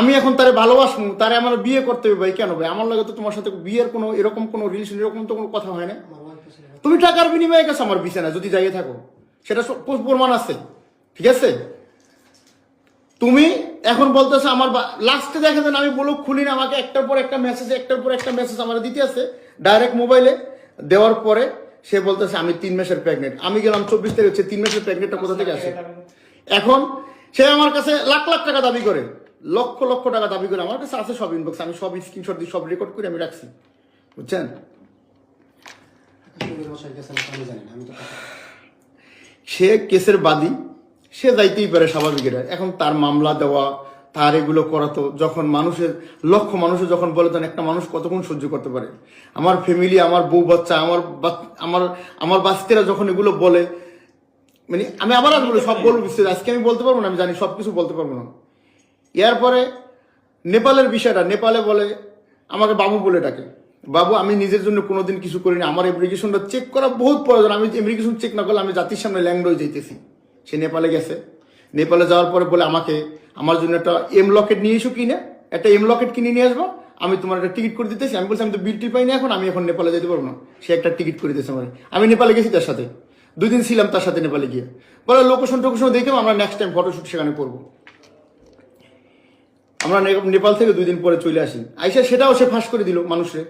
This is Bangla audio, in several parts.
আমি এখন তারে ভালোবাসবো, তারে আমার বিয়ে করতে হবে ভাই, কেন ভাই? আমার লাগে তো তোমার সাথে বিয়ের কোনো এরকম কোনো রিলেশন এরকম তো কোনো কথা হয় না তুমি টাকার বিনিময়ে গেছো আমার বিছানা যদি যাইয়ে থাকো। সেটা প্রমাণ আছে, ঠিক আছে? তুমি এখন বলতেছো আমার লাস্টে দেখা যান আমি বলো খুলি না, আমাকে একটার পর একটা মেসেজ একটার পর একটা মেসেজ আমার দিতে আছে। ডাইরেক্ট মোবাইলে দেওয়ার পরে সে বলতেছে, আমি তিন মাসের প্রেগনেন্ট আমি গেলাম চব্বিশ তারিখ হচ্ছে তিন মাসের প্রেগনেন্টটা কোথা থেকে আসে? এখন সে আমার কাছে লাখ লাখ টাকা দাবি করে। লক্ষ লক্ষ টাকা দাবি করে আমার কাছে আছে সব ইনবক্স আমি সব স্ক্রিনশট দিয়ে সব রেকর্ড করে আমি রাখছি। বুঝছেন? সে কেসের বাদী, সে যাইতেই পারে স্বাভাবিক এটা। এখন তার মামলা দেওয়া, তার এগুলো করাতো যখন মানুষের, লক্ষ মানুষের যখন বলে তখন একটা মানুষ কতক্ষণ সহ্য করতে পারে? আমার ফ্যামিলি আমার বউ বাচ্চা, আমার আমার আমার বাচ্চারা যখন এগুলো বলে মানে আমি আবার আর বলি সব বলব, আজকে আমি বলতে পারব না, আমি জানি সব কিছু বলতে পারব না। এরপরে নেপালের বিষয়টা, নেপালে বলে, আমাকে বাবু বলে ডাকে। বাবু, আমি নিজের জন্য কোনোদিন কিছু করিনি। আমার ইমিগ্রেশনটা চেক করা বহুত প্রয়োজন। আমি ইমিগ্রেশন চেক না করলে আমি জাতির সামনে ল্যাংডো যাইতেছি। সে নেপালে গেছে। নেপালে যাওয়ার পরে বলে আমাকে, আমার জন্য একটা এম লকেট নিয়ে এসো কিনে। একটা এম লকেট কিনে নিয়ে আসব। আমি তোমার একটা টিকিট করে দিতেছি। আমি বলছি, আমি তো বিলটি পাইনি এখন। আমি এখন নেপালে যেতে পারব না। সে একটা টিকিট করে দিতেছে আমার আমি নেপালে গেছি তার সাথে। দুই দিন ছিলাম তার সাথে নেপালে গিয়ে। বলে লোকেশন টোকেশন দেখে আমরা নেক্সট টাইম ফটোশ্যুট সেখানে করব। আমরা নেপাল থেকে দুই দিন পরে চলে আসি। আইসা সেটাও সে ফাঁস করে দিল মানুষের।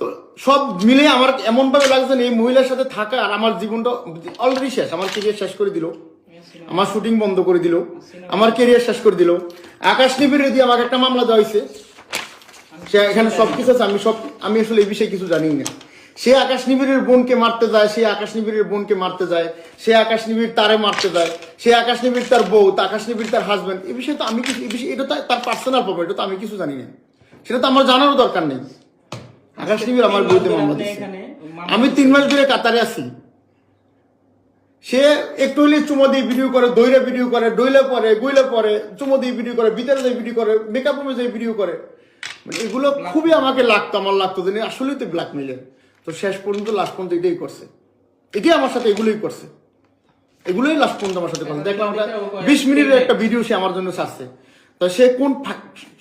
তো সব মিলে আমার এমন ভাবে লাগছে এই মহিলার সাথে থাকা আর আমার জীবনটা অলরেডি শেষ। আমার কেরিয়ার শেষ করে দিল। আমার শুটিং বন্ধ করে দিল। আমার কেরিয়ার শেষ করে দিল। আকাশ নিবিড়ে দিয়ে আমাকে একটা মামলা দেওয়া হয়েছে সে এখানে সব কিছু আছে। আমি সব আমি আসলে এই বিষয়ে কিছু জানি না। সে আকাশ নিবিড়ের বোনকে মারতে যায় সে আকাশ নিবিড়ের বোনকে মারতে যায় সে আকাশ নিবিড় তারে মারতে যায় সে আকাশ নিবিড় তার বউ আকাশ নিবিড় তার হাজবেন্ড এই বিষয়ে তো আমি কিছু এই বিষয়ে এটা তার পার্সোনাল প্রবলেম এটা তো আমি কিছু জানি না। সেটা তো আমার জানারও দরকার নেই। আকাশ নিবিড় আমার বিরুদ্ধে মামলা দিচ্ছে আমি তিন মাস ধরে কাতারে আছি। সে একটু হলে চুমো দিয়ে ভিডিও করে দইরা ভিডিও করে ডইলে পরে গুইলে পরে চুমো দিয়ে ভিডিও করে ভিতরে দিয়ে ভিডিও করে মেকআপ রুমে দিয়ে ভিডিও করে। মানে এগুলো খুবই আমাকে লাগতো আমার লাগতো যে আসলেই তো ব্ল্যাকমেলের তো শেষ পর্যন্ত লাস্ট পর্যন্ত এটাই করছে। এটাই আমার সাথে এগুলোই করছে। এগুলোই লাস্ট পর্যন্ত আমার সাথে করছে। দেখলাম একটা বিশ মিনিটের একটা ভিডিও সে আমার জন্য ছাড়ছে। তো সে কোন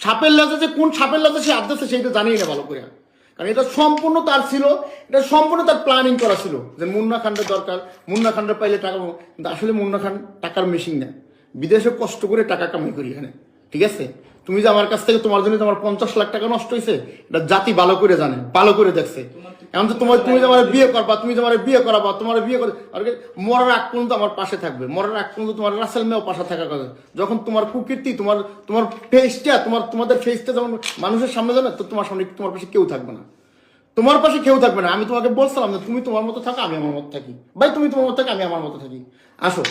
সাপের লাজে যে কোন সাপের লাজে সে আদতেছে সেইটা জানিই না ভালো করে। কারণ এটা সম্পূর্ণ তার ছিল, এটা সম্পূর্ণ তার প্ল্যানিং করা ছিল যে মুন্না খানটা দরকার, মুন্না খানটা পাইলে টাকা কিন্তু আসলে মুন্না খান টাকার মেশিন না। বিদেশে কষ্ট করে টাকা কামাই করি এখানে। ঠিক আছে? তুমি যে আমার কাছ থেকে তোমার জন্য তোমার পঞ্চাশ লাখ টাকা নষ্ট হয়েছে এটা জাতি ভালো করে জানে ভালো করে দেখছে। এখন তো তোমার তুমি যে আমার বিয়ে করবা তুমি যে আমার বিয়ে করাবা তোমার বিয়ে করে আর মরার আগ পর্যন্ত আমার পাশে থাকবে। মরার আগ পর্যন্ত তোমার রাসেল মেয়েও পাশে থাকার কথা। যখন তোমার কুকীর্তি তোমার তোমার ফেসটা তোমার তোমাদের ফেসটা যখন মানুষের সামনে যাবে তো তোমার সামনে তোমার পাশে কেউ থাকবে না। তোমার পাশে কেউ থাকবে না। আমি তোমাকে বলছিলাম যে তুমি তোমার মতো থাকো আমি আমার মতো থাকি। ভাই তুমি তোমার মতো থাকো আমি আমার মতো থাকি। আসো।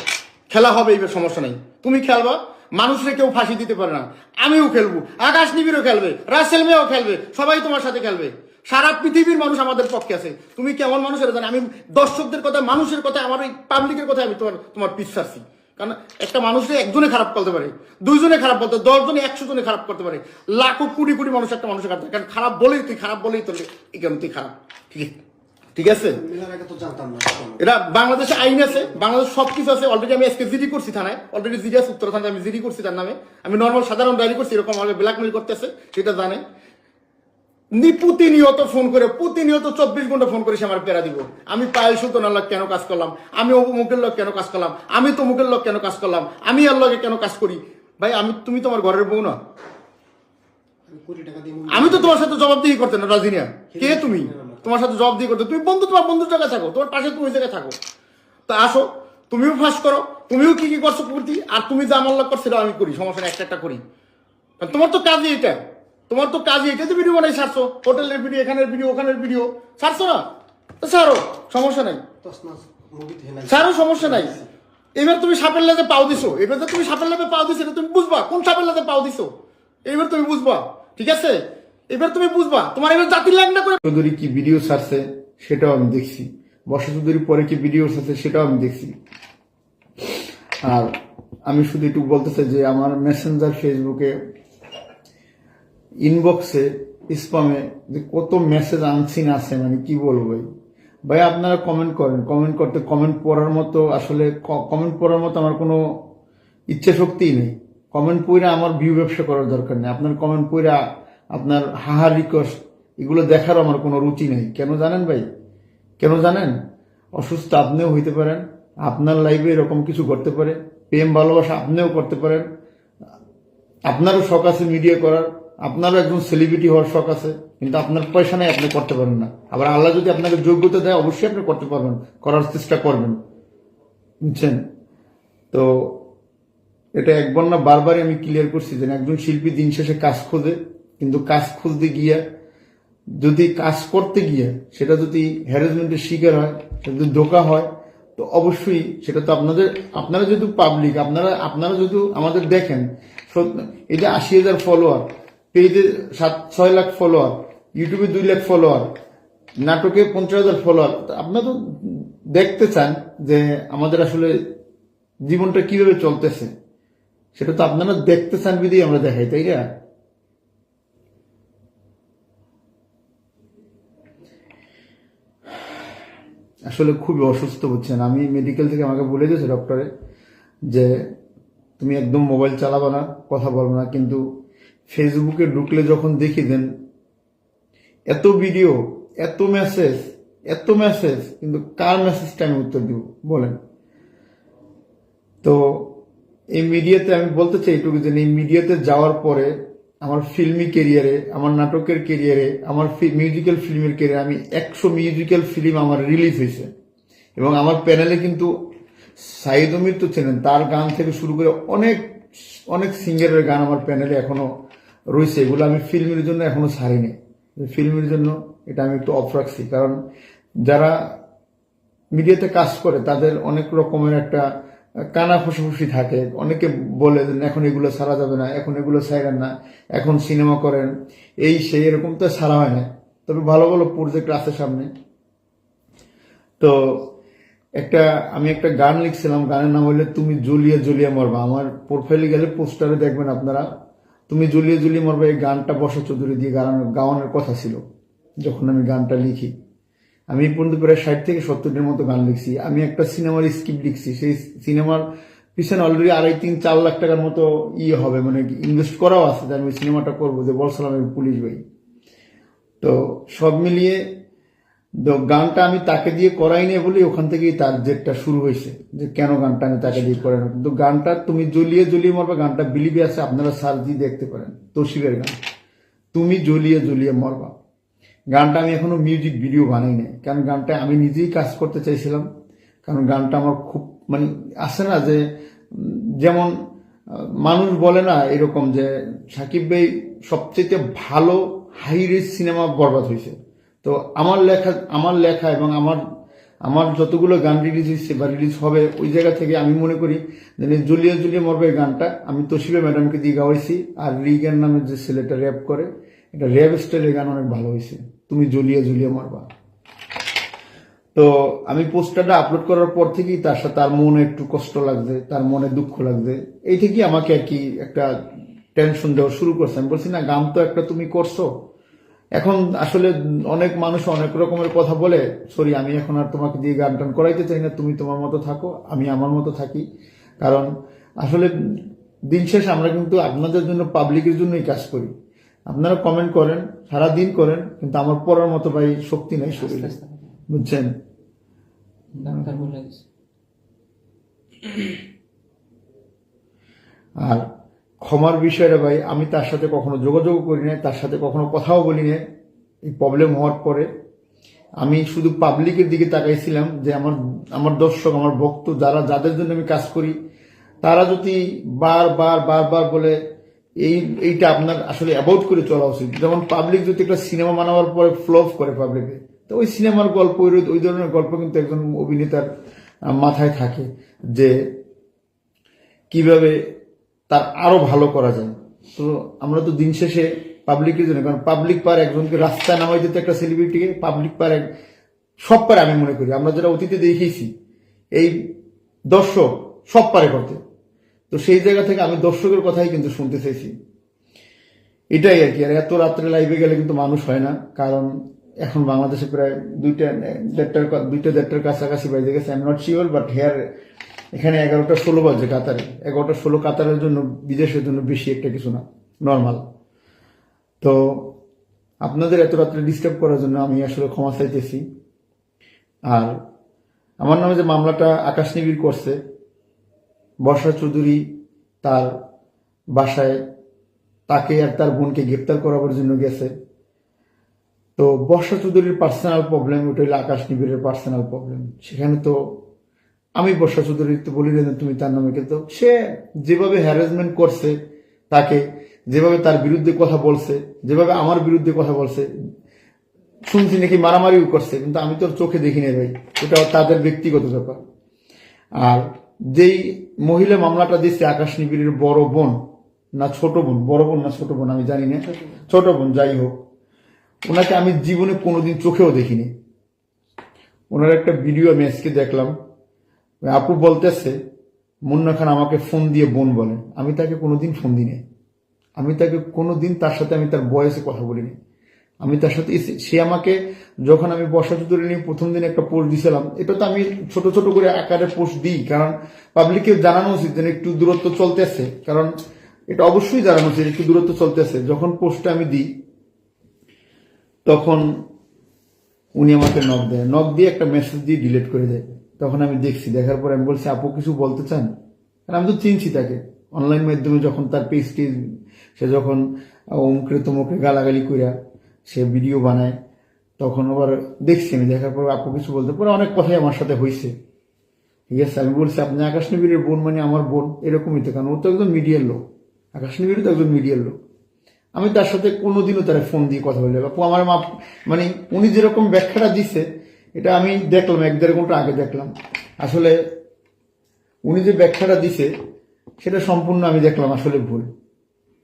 খেলা হবে এইবার সমস্যা নেই। তুমি খেলবা মানুষরে কেউ ফাঁসি দিতে পারে না আমিও খেলব আকাশ নিবিড়ও খেলবে রাসেল মেয়েও খেলবে সবাই তোমার সাথে খেলবে সারা পৃথিবীর মানুষ আমাদের পক্ষে আছে তুমি কেমন মানুষের জানো আমি দর্শকদের কথা মানুষের কথা আমার এই পাবলিকের কথা আমি তোমার তোমার ছাড়ছি কারণ একটা মানুষের একজনে খারাপ করতে পারে দুইজনে খারাপ বলতে দশজনে একশো জনে খারাপ করতে পারে লাখো কোটি কোটি মানুষ একটা মানুষের খারাপ কারণ খারাপ বলেই তুই খারাপ বলেই তোর কারণ তুই খারাপ ঠিক ঠিক আছে? এটা বাংলাদেশে আইন আছে বাংলাদেশ সব কিছু আছে। অলরেডি আমি আজকে জিডি করছি থানায়। অলরেডি জিডি আছে উত্তর থানায় আমি জিডি করছি তার নামে। আমি নর্মাল সাধারণ ডায়েরি করছি এরকম আমাকে ব্ল্যাকমেল করতেছে সেটা জানে। প্রতিনিয়ত ফোন করে প্রতিনিয়ত চব্বিশ ঘণ্টা ফোন করে সে আমার পেরা দিব। আমি পায়েল সুলতান আল্লাহ কেন কাজ করলাম? আমি অমুকের লোক কেন কাজ করলাম? আমি তো মুখের লোক কেন কাজ করলাম? আমি আল্লাহকে কেন কাজ করি? ভাই আমি তুমি তো আমার ঘরের বউ না। আমি তো তোমার সাথে জবাবদিহি করতে না রাজিনিয়া। কে তুমি? তোমার সাথে জব দিয়ে করতে, তুমি বন্ধু, তোমার বন্ধুর জায়গায় থাকো, তোমার পাশে তুমি জায়গায় থাকো। তা আসো, তুমিও ফাঁস করো, তুমিও কি কি করছ করতি আর তুমি যা লোক করছ সেটাও আমি করি, সমস্যা একটা একটা করি। তোমার তো কাজই এটা, তোমার তো কাজই এটা যে ভিডিও বানাই, ছাড়ছো। হোটেলের ভিডিও এখানের ভিডিও ওখানের ভিডিও ছাড়ছো না? তো ছাড়ো, সমস্যা নাই। ছাড়ো, সমস্যা নাই। এবার তুমি সাপের লাজে পাও দিছো, এবার তুমি সাপের লাজে পাও দিছো তুমি বুঝবা, কোন সাপের লাজে পাও দিছো? এবার তুমি বুঝবা, ঠিক আছে? এবার তুমি বুঝবা, তোমার এবার জাতির লাগ না করে চৌধুরী কি ভিডিও ছাড়ছে, সেটাও আমি দেখছি। বর্ষা চৌধুরী পরে কি ভিডিও ছাড়ছে, সেটাও আমি দেখছি। আর আমি শুধু একটু বলতে চাই যে আমার মেসেঞ্জার ফেসবুকে ইনবক্সে স্পামে যে কত মেসেজ আনসিন আছে মানে কি বলব ভাই? ভাই, আপনারা কমেন্ট করেন। কমেন্ট করতে কমেন্ট পড়ার মতো আসলে কমেন্ট পড়ার মতো আমার কোনো ইচ্ছা শক্তিই নেই। কমেন্ট পইরা আমার ভিউ ব্যবসা করার দরকার নেই। আপনার কমেন্ট পইরা আপনার হাহা রিকোয়েস্ট এগুলো দেখার আমার কোনো রুচি নেই। কেন জানেন ভাই? কেন জানেন? অসুস্থ আপনিও হইতে পারেন, আপনার লাইফে এরকম কিছু করতে পারে, প্রেম, ভালোবাসা আপনিও করতে পারেন। আপনারও শখ আছে মিডিয়া করার, আপনারও একজন সেলিব্রিটি হওয়ার শখ আছে, কিন্তু আপনার পয়সা নেই, আপনি করতে পারেন না। আবার আল্লাহ যদি আপনাকে যোগ্যতা দেয়, অবশ্যই আপনি করতে পারবেন, করার চেষ্টা করবেন। বুঝছেন? তো এটা একবার না বারবারই আমি ক্লিয়ার করছি যে একজন শিল্পী দিন শেষে কাজ খোঁজে কিন্তু কাজ খুঁজতে গিয়ে, যদি কাজ করতে গিয়ে সেটা যদি হ্যারাসমেন্টের শিকার হয়, সেটা যদি ধোকা হয়, তো অবশ্যই সেটা তো আপনাদের, আপনারা যেহেতু পাবলিক আপনারা আপনারা যেহেতু আমাদের দেখেন এই যে আশি হাজার ফলোয়ার পেজে সাত, ছয় লাখ ফলোয়ার ইউটিউবে দুই লাখ ফলোয়ার নাটকে পঞ্চাশ হাজার ফলোয়ার আপনারা তো দেখতে চান যে আমাদের আসলে জীবনটা কীভাবে চলতেছে। সেটা তো আপনারা দেখতে চান বিধেই আমরা দেখাই, তাই না? আসলে খুবই অসুস্থ হচ্ছেন। আমি মেডিকেল থেকে আমাকে বলে দিয়েছে ডক্টরে যে, তুমি একদম মোবাইল চালাবা না, কথা বলব না। কিন্তু ফেসবুকে ঢুকলে যখন দেখি দেন, এত ভিডিও এত মেসেজ এত মেসেজ কিন্তু কার মেসেজটা আমি উত্তর দিব, বলেন। তো এই মিডিয়াতে আমি বলতে চাই এটুকু যে, এই মিডিয়াতে যাওয়ার পরে আমার ফিল্মি কেরিয়ারে আমার নাটকের কেরিয়ারে আমার মিউজিক্যাল ফিল্মের কেরিয়ারে আমি একশো মিউজিক্যাল ফিল্ম আমার রিলিজ হয়েছে। এবং আমার প্যানেলে কিন্তু সাইদ অমির তো চেনেন তার গান থেকে শুরু করে অনেক অনেক সিঙ্গারের গান আমার প্যানেলে এখনও রয়েছে। এগুলো আমি ফিল্মের জন্য এখনও ছাড়িনি। ফিল্মের জন্য এটা আমি একটু অফ রাখছি। কারণ যারা মিডিয়াতে কাজ করে, তাদের অনেক রকমের একটা কানা ফুসফুসি থাকে। অনেকে বলে এখন এগুলো সারা যাবে না, এখন এগুলো সাইরেন না, এখন সিনেমা করেন। এই সেই এরকম তো সারা হয় না। তবে ভালো ভালো প্রজেক্ট আছে সামনে। তো একটা, আমি একটা গান লিখছিলাম, গানের নাম হলে তুমি জ্বলিয়ে জ্বলিয়ে মরবা। আমার প্রোফাইলে গেলে পোস্টারে দেখবেন আপনারা, তুমি জ্বলিয়ে জ্বলিয়ে মরবা এই গানটা বসা চৌধুরী দিয়ে গান- গাওয়ানোর কথা ছিল, যখন আমি গানটা লিখি। আমি পর্যন্ত প্রায় ষাট থেকে সত্তরের মতো গান লিখছি। আমি একটা সিনেমার স্ক্রিপ্ট লিখছি। সেই সিনেমার পিছনে অলরেডি আড়াই তিন চার লাখ টাকার মতো ইয়ে হবে মানে ইনভেস্ট করাও আছে যে আমি সিনেমাটা করব, যে বলছিলাম আমি পুলিশ ভাই। তো সব মিলিয়ে তো গানটা আমি তাকে দিয়ে করাই নাই বলে ওখান থেকেই তার জেটটা শুরু হয়েছে, যে কেন গানটা আমি তাকে দিয়ে করাই না কিন্তু গানটা তুমি জ্বলিয়ে জ্বলিয়ে মরবা, গানটা বিলিবি আছে, আপনারা সার্চ দিয়ে দেখতে পারেন তসিরের গান। তুমি জ্বলিয়ে জ্বলিয়ে মরবা। গানটা আমি এখনও মিউজিক ভিডিও বানাই নাই। কারণ গানটা আমি নিজেই কাজ করতে চাইছিলাম। কারণ গানটা আমার খুব মানে আসে না যে, যেমন, মানুষ বলে না এরকম যে, সাকিব ভাই সবচেয়ে ভালো হাই রেস সিনেমা বরবাদ হয়েছে তো আমার লেখা আমার লেখা এবং আমার আমার যতগুলো গান রিলিজ হয়েছে বা রিলিজ হবে, ওই জায়গা থেকে আমি মনে করি যে জুলিয়া জুলিয়া মরবে গানটা আমি তসিবে ম্যাডামকে দিয়ে গাওয়াইছি। আর রিগের নামে যে ছেলেটা র্যাপ করে এটা র্যাপ স্টাইলের গান অনেক ভালো হয়েছে। তুমি জুলিয়া জুলিয়া মারবা। তো আমি পোস্টারটা আপলোড করার পর থেকেই তার সাথে তার মনে একটু কষ্ট লাগছে, তার মনে দুঃখ লাগছে। এই থেকেই আমাকে আর কি একটা টেনশন দেওয়া শুরু করছে। আমি বলছি, না, গান তো একটা তুমি করছ। এখন আসলে অনেক মানুষ অনেক রকমের কথা বলে, সরি, আমি এখন আর তোমাকে দিয়ে গান টান করাইতে চাই না। তুমি তোমার মতো থাকো, আমি আমার মতো থাকি। কারণ আসলে দিন শেষ আমরা কিন্তু আপনাদের জন্য পাবলিকের জন্যই কাজ করি। আপনারা কমেন্ট করেন সারা দিন করেন কিন্তু আমার পড়ার মতো ভাই শক্তি নাই শরীরে। বুঝছেন? আর ক্ষমার বিষয়টা ভাই আমি তার সাথে কখনো যোগাযোগ করি না তার সাথে কখনো কথাও বলি না এই প্রবলেম হওয়ার পরে আমি শুধু পাবলিকের দিকে তাকাইছিলাম যে আমার আমার দর্শক আমার ভক্ত যারা যাদের জন্য আমি কাজ করি তারা যদি বারবার বারবার বলে এই, এইটা আপনার আসলে অ্যাভয়েড করে চলা উচিত। যেমন পাবলিক যদি একটা সিনেমা বানাবার পরে ফ্লপ করে পাবলিকে তো ওই সিনেমার গল্প, ওই ওই ধরনের গল্প কিন্তু একজন অভিনেতার মাথায় থাকে যে কীভাবে তার আরও ভালো করা যায়। তো আমরা তো দিন শেষে পাবলিকের জন্য কারণ পাবলিক পার একজনকে রাস্তায় নামাই যেতে একটা সেলিব্রিটিকে পাবলিক পার এক, সব পারে আমি মনে করি। আমরা যারা অতীতে দেখেছি, এই দর্শক সব পারে করতে তো সেই জায়গা থেকে আমি দর্শকের কথাই কিন্তু শুনতে চাইছি। এটাই আর কি, আর এত রাত্রে লাইভে গেলে কিন্তু মানুষ হয় না, কারণ এখন বাংলাদেশে প্রায় দুইটা, দেড়টার দুইটা দেড়টার কাছাকাছি বাইরে গেছে। I am not sure but here এখানে এগারোটা ষোলো বাজে কাতারে। এগারোটা ষোলো কাতারের জন্য, বিদেশের জন্য বেশি একটা কিছু না নর্মাল তো আপনাদের এত রাত্রে ডিস্টার্ব করার জন্য আমি আসলে ক্ষমা চাইতেছি। আর আমার নামে যে মামলাটা আকাশ নিবিড় করছে বর্ষা চৌধুরী তার বাসায় তাকে আর তার বোনকে গ্রেপ্তার করাবার জন্য গেছে। তো বর্ষা চৌধুরীর পার্সোনাল প্রবলেম ওটা হলো আকাশ নিবিড়ের পার্সোনাল প্রবলেম সেখানে তো আমি বর্ষা চৌধুরী তো বলি না তুমি তার নামে কিন্তু সে যেভাবে হ্যারাসমেন্ট করছে তাকে, যেভাবে তার বিরুদ্ধে কথা বলছে, যেভাবে আমার বিরুদ্ধে কথা বলছে, শুনছি নাকি মারামারিও করছে, কিন্তু আমি তো চোখে দেখি নাই ভাই। ওটা তাদের ব্যক্তিগত ব্যাপার। আর যেই মহিলা মামলাটা দিচ্ছে আকাশ নিবিড়ের বড় বোন না ছোট বোন বড় বোন না ছোট বোন আমি জানি না। ছোট বোন। যাই হোক। ওনাকে আমি জীবনে কোনোদিন চোখেও দেখিনি। ওনার একটা ভিডিও আমি আজকে দেখলাম। আপু বলতেছে মুন্না খান আমাকে ফোন দিয়ে বোন বলে। আমি তাকে কোনোদিন ফোন দিই আমি তাকে কোনোদিন তার সাথে আমি তার বয়সে কথা বলিনি। আমি তার সাথে সে আমাকে যখন আমি বর্ষা চতুর্থী নিয়ে প্রথম দিন একটা পোস্ট দিয়েছিলাম এটা তো আমি ছোট ছোট করে আকারে পোস্ট দিই, কারণ পাবলিককে জানানো উচিত যেন একটু দূরত্ব চলতেছে। কারণ এটা অবশ্যই জানানো উচিত একটু দূরত্ব চলতেছে। যখন পোস্টটা আমি দিই, তখন উনি আমাকে নক দেয়। নক দিয়ে একটা মেসেজ দিয়ে ডিলিট করে দেয়। তখন আমি দেখছি, দেখার পর আমি বলছি, আপু, কিছু বলতে চান? কারণ আমি তো চিনছি তাকে। অনলাইন মাধ্যমে যখন তার পেজটি সে যখন অমুকে তমুকে গালাগালি কইরা সে ভিডিও বানায়, তখন আবার দেখছি আমি, দেখার পর আপু কিছু বলতে, পরে অনেক কথাই আমার সাথে হয়েছে ঠিক আছে, আমি বলছি, আপনি আকাশ নিবিড়ের বোন মানে আমার বোন? এরকমই তো, কারণ ও তো একজন মিডিয়ার লোক। আকাশ নিবিড় তো একজন মিডিয়ার লোক। আমি তার সাথে কোনোদিনও তার ফোন দিয়ে কথা বলি আপু আমার মা মানে উনি যেরকম ব্যাখ্যাটা দিছে, এটা আমি দেখলাম, এক দেড় ঘণ্টা আগে দেখলাম। আসলে উনি যে ব্যাখ্যাটা দিছে, সেটা সম্পূর্ণ আমি দেখলাম, আসলে ভুল।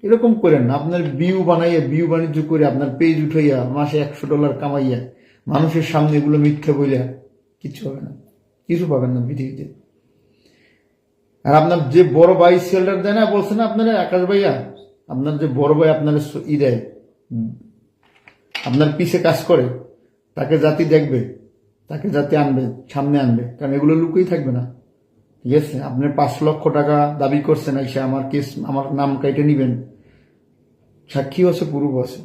এরকম করেন আপনার বিউ বানাইয়া বিউ বাণিজ্য করে আপনার পেজ উঠাইয়া মাসে একশো ডলার কামাইয়া মানুষের সামনে এগুলো মিথ্যা বইলা কিচ্ছু হবে না। কিছু পাবেন না পৃথিবীতে। আর আপনার যে বড় ভাই সেলটার দেয় না, বলছে না আপনারা আকাশ ভাইয়া, আপনার যে বড় ভাই আপনার ই দেয় আপনার পিছে কাজ করে, তাকে জাতি দেখবে, তাকে জাতি আনবে, সামনে আনবে, কারণ এগুলো লুকেই থাকবে না। ঠিক আছে আপনি পাঁচ লক্ষ টাকা দাবি করছেন এসে আমার কেস, আমার নাম কাইটে নিবেন। সাক্ষী আছে পুরুষ আছে।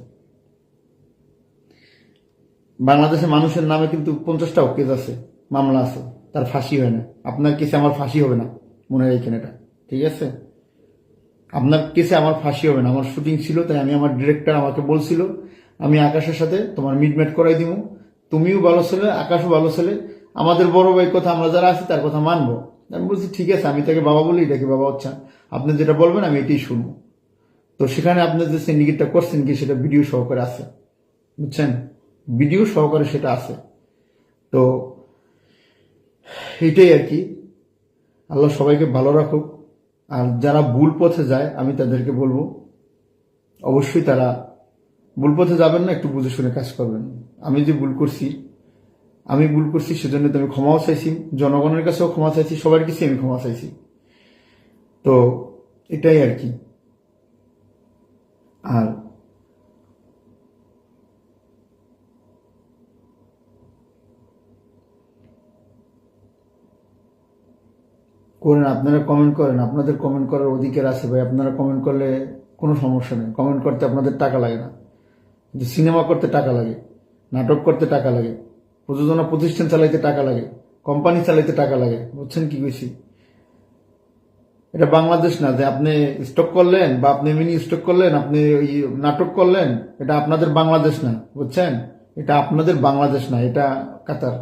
বাংলাদেশের মানুষের নামে কিন্তু পঞ্চাশটাও কেস আছে, মামলা আছে, তার ফাঁসি হয় না। আপনার কেসে আমার ফাঁসি হবে না, মনে রাখেন এটা, ঠিক আছে? আপনার কেসে আমার ফাঁসি হবে না, আমার শুটিং ছিল, তাই আমি আমার ডিরেক্টর আমাকে বলছিল, আমি আকাশের সাথে তোমার মিটমেট করাই দিব তুমিও ভালো ছেলে, আকাশও ভালো ছেলে, আমাদের বড় ভাই কথা আমরা যারা আছি, তার কথা মানবো। আমি বলছি, ঠিক আছে, আমি তাকে বাবা বলি এটাকে বাবা হচ্ছে আপনি যেটা বলবেন, আমি এটাই শুনব। তো সেখানে আপনি যে সিন্ডিকেটটা করছেন কি, সেটা ভিডিও সহকারে আছে। বুঝছেন? ভিডিও সহকারে সেটা আছে। তো এটাই আর কি। আল্লাহ সবাইকে ভালো রাখুক। আর যারা ভুল পথে যায়, আমি তাদেরকে বলব, অবশ্যই তারা ভুল পথে যাবেন না, একটু বুঝে শুনে কাজ করবেন। আমি যে ভুল করছি আমি ভুল করছি, সেজন্য তো আমি ক্ষমাও চাইছি। জনগণের কাছেও ক্ষমা চাইছি সবার কাছে আমি ক্ষমা চাইছি। তো, এটাই আর কি। আর করেন, আপনারা কমেন্ট করেন, আপনাদের কমেন্ট করার অধিকার আছে ভাই। আপনারা কমেন্ট করলে কোনো সমস্যা নেই। কমেন্ট করতে আপনাদের টাকা লাগে না। সিনেমা করতে টাকা লাগে, নাটক করতে টাকা লাগে। প্রযোজনা প্রতিষ্ঠান চালাইতে টাকা লাগে, কোম্পানি চালাইতে টাকা লাগে, বুঝছেন কি কইছি? এটা বাংলাদেশ না, যে আপনি স্টক করলেন বা আপনি মিনি স্টক করলেন, আপনি ওই নাটক করলেন, এটা আপনাদের বাংলাদেশ না, বুঝছেন? এটা আপনাদের বাংলাদেশ না, এটা কাতার,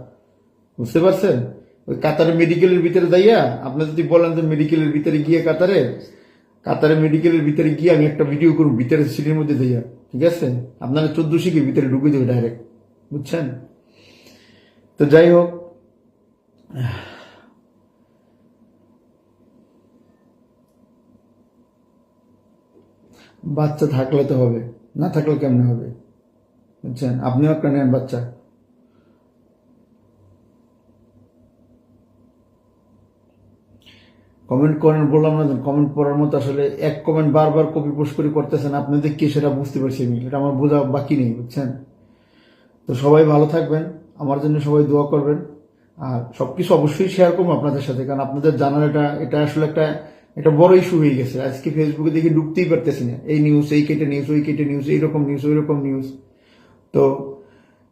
বুঝতে পারছেন? ওই কাতারে মেডিকেলের ভিতরে যাইয়া, আপনি যদি বলেন যে মেডিকেলের ভিতরে গিয়ে কাতারে কাতারে মেডিকেলের ভিতরে গিয়ে আমি একটা ভিডিও করব ভিতরে সিটির মধ্যে যাইয়া, ঠিক আছে? আপনারা চোদ্দ শিখে ভিতরে ঢুকে দেবে ডাইরেক্ট বুঝছেন? তো যাই হোক, বাচ্চা থাকলে তো হবে, না থাকলে কেমনে হবে? বুঝছেন? আপনিও একটা নেন বাচ্চা। কমেন্ট করেন, বললাম না কমেন্ট পড়ার মতো আসলে এক কমেন্ট বারবার কপি পোস্ট করে করতেছেন আপনাদের কি সেটা বুঝতে পারছি আমি, এটা আমার বোঝা বাকি নেই, বুঝছেন? তো সবাই ভালো থাকবেন। আমার জন্য সবাই দোয়া করবেন। আর সবকিছু অবশ্যই শেয়ার করব আপনাদের সাথে, কারণ আপনাদের জানার এটা এটা আসলে একটা একটা বড় ইস্যু হয়ে গেছে। আজকে ফেসবুকে দেখে ঢুকতেই পারতেছি না। এই নিউজ এই কেটে নিউজ ওই কেটে নিউজ এইরকম নিউজ ওই রকম নিউজ তো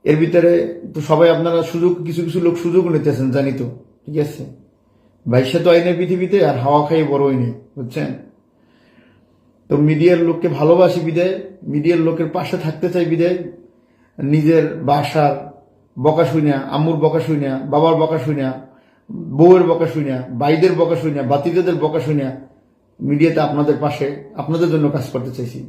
এর ভিতরে তো সবাই আপনারা সুযোগ, কিছু কিছু লোক সুযোগ নিতেছেন, জানি তো। ঠিক আছে? বাইশে তো আইনে পৃথিবীতে, আর হাওয়া খাই বড় হয়নি বুঝছেন? তো মিডিয়ার লোককে ভালোবাসি বিদায়। মিডিয়ার লোকের পাশে থাকতে চাই বিদায়। নিজের বাসার বকা শুইনা আম্মুর বকা শুইনা বাবার বকা শুইনা বউয়ের বকা শুইনা ভাইদের বকা শুইনা বাতিজাদের বকা শুইনা মিডিয়াতে আপনাদের পাশে আপনাদের জন্য কাজ করতে চাইছি।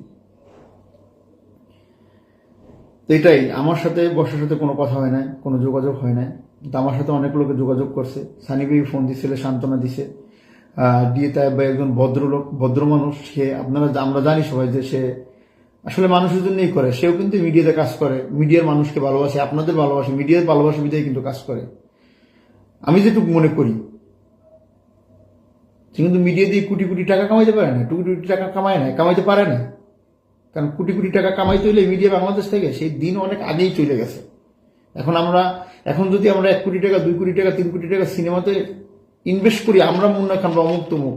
তো এটাই, আমার সাথে, বর্ষার সাথে কোনো কথা হয় না কোনো যোগাযোগ হয় না কিন্তু আমার সাথে অনেক লোকে যোগাযোগ করছে। সানি ভাই ফোন দিছিল সান্ত্বনা দিছে। দিয়ে তাই একজন ভদ্রলোক, ভদ্র মানুষ, সে আপনারা, আমরা জানি সবাই যে সে আসলে মানুষের জন্যই করে। সেও কিন্তু মিডিয়াতে কাজ করে। মিডিয়ার মানুষকে ভালোবাসে, আপনাদের ভালোবাসে, মিডিয়ার ভালোবাসে মিডিয়ায় কিন্তু কাজ করে। আমি যেটুকু মনে করি, সে কিন্তু মিডিয়া দিয়ে কোটি কোটি টাকা কামাইতে পারে না। কোটি কোটি টাকা কামায় না, কামাইতে পারে না। কারণ কোটি কোটি টাকা কামাইতে হলে মিডিয়া বাংলাদেশ থেকে সেই দিন অনেক আগেই চলে গেছে। এখন আমরা, এখন যদি আমরা এক কোটি টাকা, দুই কোটি টাকা, তিন কোটি টাকা সিনেমাতে ইনভেস্ট করি, আমরা মুন্না খান অমুক তমুক।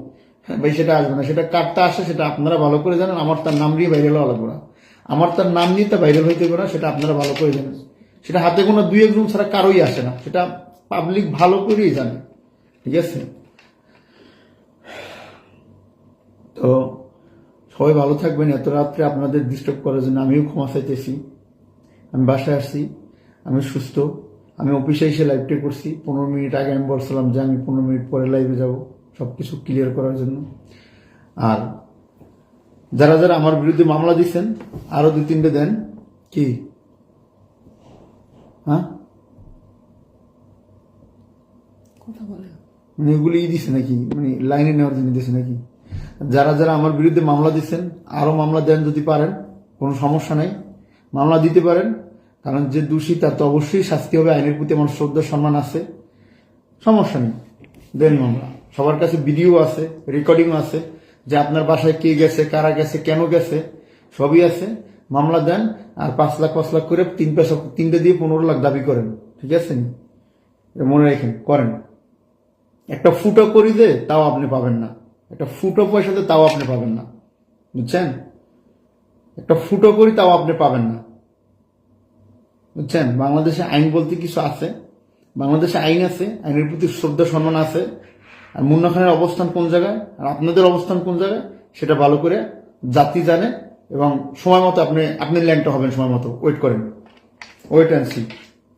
ভাই, সেটা আসবে না। সেটা কারটা আসে, সেটা আপনারা ভালো করে জানেন। আমার তার নাম নিয়ে ভাইরাল হওয়া লাগবে না। আমার তার নাম নিয়ে তা ভাইরাল হইতে পারে না, সেটা আপনারা ভালো করে জানেন। সেটা হাতে কোনো দুই একজন ছাড়া কারোই আসে না। সেটা পাবলিক ভালো করেই জানে। ঠিক আছে? তো সবাই ভালো থাকবেন। এত রাত্রে আপনাদের ডিস্টার্ব করার জন্য আমিও ক্ষমা চাইতেছি। আমি বাসায় আসছি, আমি সুস্থ। আমি অফিসে এসে লাইভটা করছি। পনেরো মিনিট আগে আমি বলছিলাম যে আমি পনেরো মিনিট পরে লাইভে যাব। সব কিছু ক্লিয়ার করার জন্য। আর যারা যারা আমার বিরুদ্ধে মামলা দিচ্ছেন আরও দুই তিনটে দেন। কি? হ্যাঁ? মানে এগুলি ই দিছে নাকি? মানে লাইনে নেওয়ার জন্য দিছে নাকি? যারা যারা আমার বিরুদ্ধে মামলা দিচ্ছেন আরও মামলা দেন যদি পারেন কোনো সমস্যা নাই। মামলা দিতে পারেন কারণ যে দোষী তার তো অবশ্যই শাস্তি হবে আইনের প্রতি আমার শ্রদ্ধা সম্মান আছে। সমস্যা নেই দেন মামলা। সবার কাছে ভিডিও আছে রেকর্ডিং আছে, যে আপনার বাসায় কে গেছে, কারা গেছে, কেন গেছে, সবই আছে। মামলা দেন আর পাঁচ লাখ পাঁচ লাখ করে তিন পয়সা, তিনটে দিয়ে পনেরো লাখ দাবি করেন, ঠিক আছে? মনে রাখেন, করেন। একটা ফুটো করি দে তাও আপনি পাবেন না। একটা ফুটো পয়সাতে তাও আপনি পাবেন না, বুঝছেন? একটা ফুটো করি তাও আপনি পাবেন না, বুঝছেন? বাংলাদেশে আইন বলতে কিছু আছে, বাংলাদেশে আইন আছে, আইনের প্রতি শ্রদ্ধা, সম্মান আছে আর মুন্না খানের অবস্থান কোন জায়গায়? আর আপনাদের অবস্থান কোন জায়গায়? সেটা ভালো করে জাতি জানে এবং সময় মতো আপনি আপনি ল্যান্ডটা হবেন সময় মতো। ওয়েট করেন। ওয়েট অ্যান্ড সি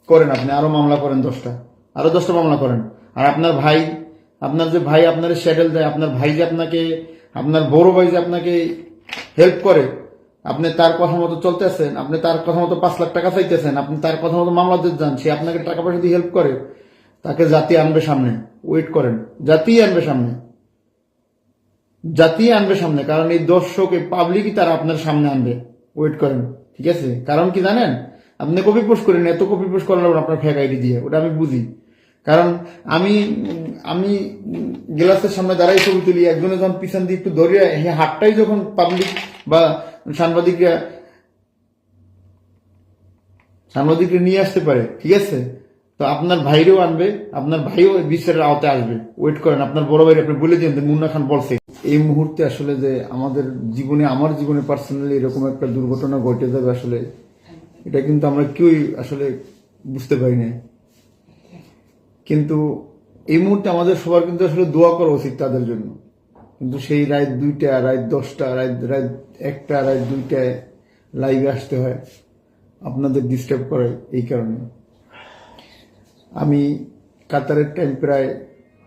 করেন আপনি। আরও মামলা করেন দশটা। আরও দশটা মামলা করেন। আর আপনার ভাই, আপনার যে ভাই আপনার শ্যাডেল দেয়, আপনার ভাই যে আপনাকে, আপনার বড় ভাই যে আপনাকে হেল্প করে, আপনি তার কথা মতো চলতেছেন, আপনি তার কথা মতো পাঁচ লাখ টাকা চাইতেছেন, আপনি তার কথা মতো মামলা দিতে যান, সে আপনাকে টাকা পয়সা দিয়ে হেল্প করে তাকে জাতি আনবে সামনে। ওয়েট করেন। জাতি আনবে সামনে। জাতি আনবে সামনে, কারণ এই দর্শক, এই পাবলিকই তারা আপনার সামনে আনবে। ওয়েট করেন। ঠিক আছে? কারণ কি জানেন? আপনি কপি পোস্ট করেন, এত কপি পোস্ট করেন আপনার ফেক আইডি দিয়ে। ওটা আমি বুঝি। কারণ আমি আমি গ্লাসের সামনে দাঁড়াই ছবি তুলি, একজনে যখন পিছন দিয়ে একটু ধরিয়ে এই হাতটাই যখন পাবলিক বা সাংবাদিকরা সাংবাদিকরা নিয়ে আসতে পারে। ঠিক আছে? তো আপনার ভাইরেও আনবে, আপনার ভাইও বিচারের আওতায় আসবে। ওয়েট করেন, আপনার বড় ভাই আপনি বলে দিন মুন্না খান বলছে। এই মুহূর্তে আসলে যে আমাদের জীবনে, আমার জীবনে পার্সোনালি এরকম একটা দুর্ঘটনা ঘটে যাবে আসলে, এটা কিন্তু আমরা কেউই আসলে বুঝতে পারি না কিন্তু এই মুহূর্তে আমাদের সবার কিন্তু আসলে দোয়া করা উচিত তাদের জন্য। কিন্তু সেই রাত দুইটা, রাত দশটা, রাত রাত একটা, রাত দুইটায় লাইভে আসতে হয়। আপনাদের ডিস্টার্ব করে এই কারণে। আমি কাতারের টাইম প্রায়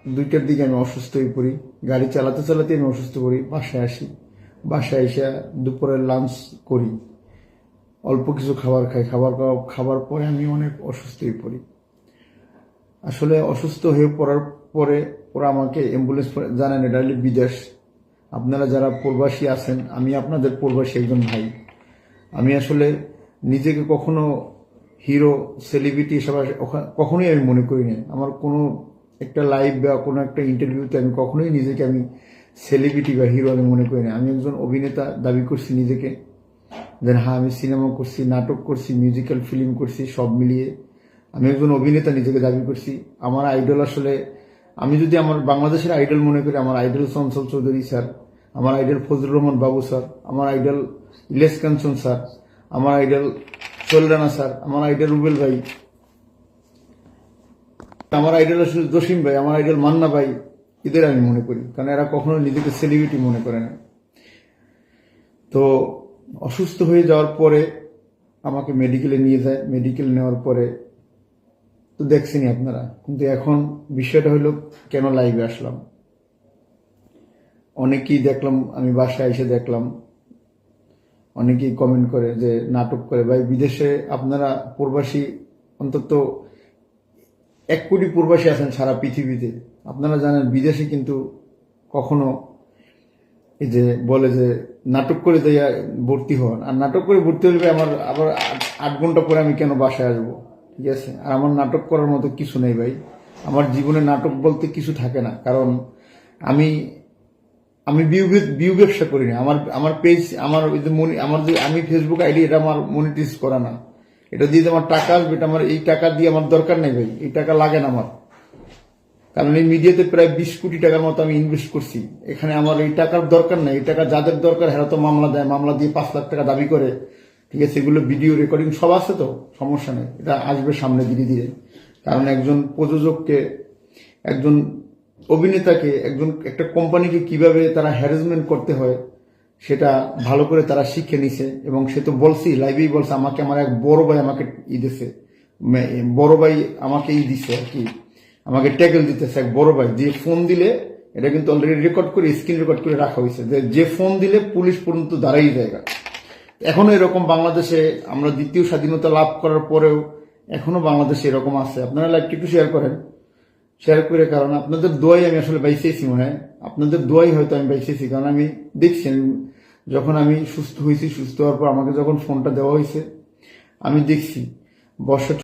দুইটার দিকে আমি অসুস্থ হয়ে পড়ি, গাড়ি চালাতে চালাতে আমি অসুস্থ করি বাসায় আসি। বাসায় এসে দুপুরের লাঞ্চ করি। অল্প কিছু খাবার খাই। খাবার খাবার পরে আমি অনেক অসুস্থ হয়ে পড়ি। আসলে অসুস্থ হয়ে পড়ার পরে ওরা আমাকে অ্যাম্বুলেন্স জানেন, এটা হলো বিদেশ। আপনারা যারা প্রবাসী আছেন, আমি আপনাদের প্রবাসী একজন ভাই। আমি আসলে নিজেকে কখনো হিরো সেলিব্রিটি ওখা- কখনোই আমি মনে করি না। আমার কোনো একটা লাইভ বা কোনো একটা ইন্টারভিউতে আমি কখনোই নিজেকে আমি সেলিব্রিটি বা হিরো আমি মনে করি না। আমি একজন অভিনেতা দাবি করছি নিজেকে। দেন হ্যাঁ আমি সিনেমা করছি, নাটক করছি মিউজিক্যাল ফিল্ম করছি, সব মিলিয়ে। আমি একজন অভিনেতা নিজেকে দাবি করছি। আমার আইডল আসলে, আমি যদি আমার বাংলাদেশের আইডল মনে করি, আমার আইডল চঞ্চল চৌধুরী স্যার, আমার আইডল ফজলুর রহমান বাবু স্যার, আমার আইডল ইলেশ কাঞ্চন স্যার, আমার আইডল সোহেল রানা স্যার। আমার আইডল রুবেল ভাই। আমার আইডল আসলে জসিম ভাই, আমার আইডল মান্না ভাই। এদের আমি মনে করি, কারণ এরা কখনো নিজেকে সেলিব্রিটি মনে করে না। তো অসুস্থ হয়ে যাওয়ার পরে আমাকে মেডিকেলে নিয়ে যায়। মেডিকেল নেওয়ার পরে তো দেখছেনই আপনারা, কিন্তু এখন বিষয়টা হলো কেন লাইভে আসলাম? অনেকেই দেখলাম, আমি বাসায় এসে দেখলাম। অনেকেই কমেন্ট করে যে, নাটক করে। ভাই, বিদেশে আপনারা প্রবাসী, অন্তত এক কোটি প্রবাসী আছেন সারা পৃথিবীতে। আপনারা জানেন, বিদেশে কিন্তু কখনো এই যে বলে যে, নাটক করে যাইয়া ভর্তি হন। আর নাটক করে ভর্তি হলে আমার আবার আট- আট ঘণ্টা পরে আমি কেন বাসায় আসব? ঠিক আছে? আর আমার নাটক করার মতো কিছু নেই ভাই। আমার জীবনে নাটক বলতে কিছু থাকে না। কারণ আমি আমি বিউ ব্যবসা করি না। আমার আমার পেজ আমার ওই যে মনি আমার যে, আমি ফেসবুক আইডি এটা আমার মনিটাইজ করা না। এটা দিয়ে আমার টাকা আসবে, এটা আমার, এই টাকা দিয়ে আমার দরকার নেই ভাই। এই টাকা লাগে না আমার। কারণ এই মিডিয়াতে প্রায় বিশ কোটি টাকার মতো আমি ইনভেস্ট করছি। এখানে আমার এই টাকার দরকার নেই। এই টাকা যাদের দরকার হেরা তো মামলা দেয়। মামলা দিয়ে পাঁচ লাখ টাকা দাবি করে। ঠিক আছে, এগুলো ভিডিও রেকর্ডিং সব আছে তো? সমস্যা নেই। এটা আসবে সামনে ধীরে ধীরে। কারণ একজন প্রযোজককে, একজন অভিনেতাকে, একজন, একটা কোম্পানিকে কীভাবে তারা হ্যারাসমেন্ট করতে হয়, সেটা ভালো করে তারা শিখে নিছে, এবং সে তো বলছি লাইভেই বলছে, আমাকে আমার এক বড় ভাই আমাকে ই দিছে বড় ভাই আমাকে ই দিছে আর কি, আমাকে ট্যাগেল দিতেছে এক বড় ভাই যে ফোন দিলে, এটা কিন্তু অলরেডি রেকর্ড করে স্ক্রিন রেকর্ড করে রাখা হয়েছে, যে যে ফোন দিলে পুলিশ পর্যন্ত দাঁড়াই জায়গা। এখনও এরকম বাংলাদেশে আমরা দ্বিতীয় স্বাধীনতা লাভ করার পরেও এখনও বাংলাদেশে এরকম আছে। আপনারা লাইভটি একটু শেয়ার করেন। শেয়ার করে, কারণ আপনাদের দোয়াই আমি আসলে বাইসেছি মনে হয়। আপনাদের দোয়াই হয়তো আমি বাইসেছি, কারণ আমি দেখছি যখন আমি সুস্থ হয়েছি, সুস্থ হওয়ার পর আমাকে যখন ফোনটা দেওয়া হয়েছে, আমি দেখছি। বর্ষা